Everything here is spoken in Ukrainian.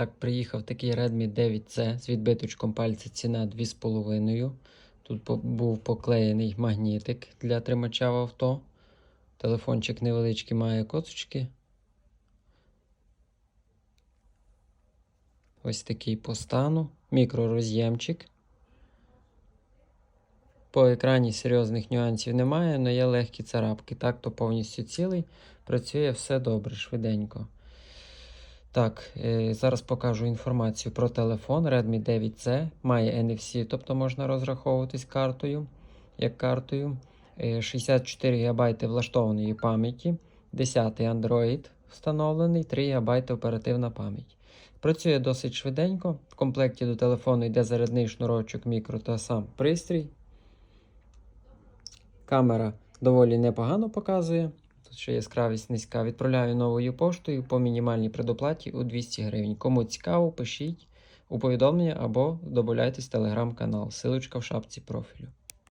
Так, приїхав такий Redmi 9C з відбиточком пальця ціна 2,5. Тут був поклеєний магнітик для тримача в авто. Телефончик невеличкий має косочки. Ось такий по стану. Мікророз'ємчик. По екрані серйозних нюансів немає, але є легкі царапки. Так, то повністю цілий. Працює все добре, швиденько. Так, е, зараз покажу інформацію про телефон Redmi 9C. Має NFC, тобто можна розраховуватись картою, як картою. Е, 64 ГБ влаштованої пам'яті, 10 Android встановлений, 3 ГБ оперативна пам'ять. Працює досить швиденько. В комплекті до телефону йде зарядний шнурочок мікро та сам пристрій. Камера доволі непогано показує. Тут ще яскравість низька. Відправляю новою поштою по мінімальній предоплаті у 200 гривень. Кому цікаво, пишіть у повідомлення або додайтесь в телеграм-канал. Силочка в шапці профілю.